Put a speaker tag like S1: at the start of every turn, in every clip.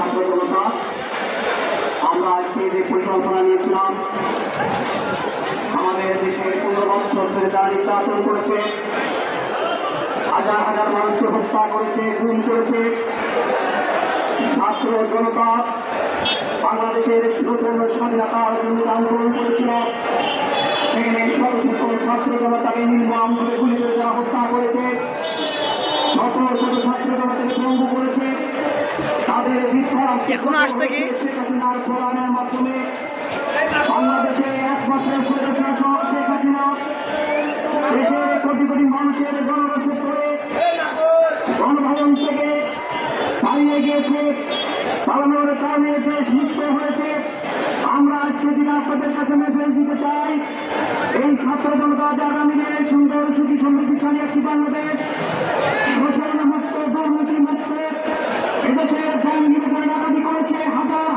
S1: সংগ্রামী ছাত্র আমরা আজকে যে পরিকল্পনা নিয়েছিলাম, আমাদের দেশের বছর ধরে নির্যাতন করেছে, হাজার হাজার মানুষকে হত্যা করেছে, খুন করেছে, ছাত্র জনতা, বাংলাদেশের নতুন স্বাধীনতার জন্য আন্দোলন করেছিল। সেখানে শত ছাত্র জনতাকে নির্মম করে গুলি করে যারা হত্যা করেছে। শত ছাত্র জনতাকে
S2: এখনও আসছে কি?
S1: শেখ হাসিনার প্রদানের মাধ্যমে বাংলাদেশে একমাত্র সৈন্য শেখ হাসিনা দেশের কোটি মানুষের গণরসদ করে গণভবন থেকে পালিয়ে গিয়েছে পালানোর কারণে দেশ মুক্ত হয়েছে আমরা আজকে দিনে আপনাদের কাছে মেসেজ দিতে চাই এই ছাত্র জনতা আগামী দিনে সুন্দর সুখী সমৃদ্ধিশালী একটি বাংলাদেশ শোষণ মুক্ত দুর্নীতি মুক্ত এদেশের ব্যাংক বিভাগে ডাকাতি করেছে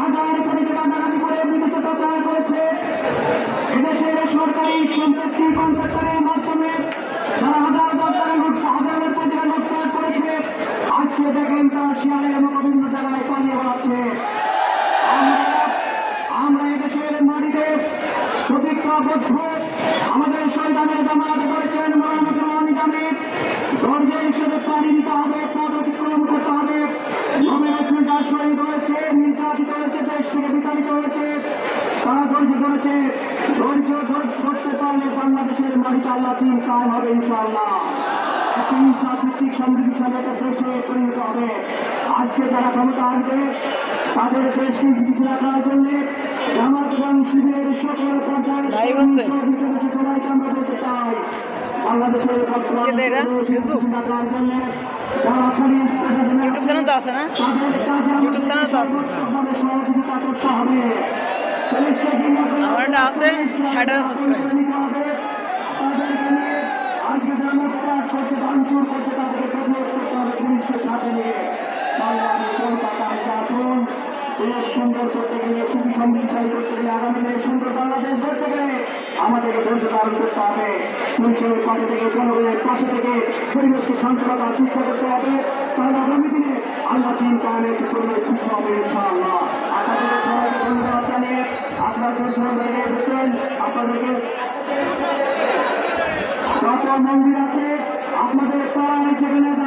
S1: হাজার কোটি টাকা ডাকাতি করে বিদেশে পাচার করেছে। এদেশের মাধ্যমে তারা হাজার করেছে। আজকে দেখেন তারা শিয়ালের মতো বিভিন্ন জায়গায় পালিয়ে বেড়াচ্ছে আমরা এদেশের মাটিতে প্রতিজ্ঞাবদ্ধ। আমাদের সংগ্রামের জামাত করেছেন মরণমুখী নিজামে ধৈর্য হিসেবে পানি দিতে হবে। পথ অতিক্রম নবীন যা শহীদ হয়েছে নির্যাতিত হয়েছে দেশ থেকে বিতাড়িত হয়েছে। তারা ধৈর্য ধরেছে। ধৈর্য ধর- ধরতে পারলে বাংলাদেশের মাটিতে আল্লাহ তিন কাল হবে ইনশাআল্লাহ। একটি সাংস্কৃতিক সমৃদ্ধিশালী একটা দেশে পরিণত হবে। আজকে যারা ক্ষমতা আসবে তাদের দেশকে পিছিয়ে রাখার জন্য জামাত এবং শিবিরের সকল পর্যায়ে সবাইকে আমরা বলতে চাই বাংলাদেশের বর্তমান
S2: ইউটিউব চ্যানেল তো আছে না ইউটিউব চ্যানেল তো আছে।
S1: সর্বোচ্চভাবে সহযোগিতা করতে হবে পুলিশকে কিংবা
S2: আমার একটা আছে, 60,000 subscribe।
S1: নিতে হবে। তাদেরকে নিয়ে আজকে যারা করতে করছে, তাদেরকে করতে হবে পুলিশকে সাথে নিয়ে। দেশ সুন্দর করতে গেলে সুখী সমৃদ্ধিশালী করতে গেলে, আগামী দিনে সুন্দর বাংলাদেশ গড়তে গেলে আমাদেরকে ধৈর্য ধারণ করতে হবে পাশে থেকে জনগণের পাশে থেকে পরিবেশকে করতে হবে। তাহলে আগামী দিনে আল্লাহ চিন কায়নের করলে সুস্থ হবে, ইনশাআল্লাহ। জানিয়ে আপনাদের আছে, আপনাদের প্রাণ সেখানে আছে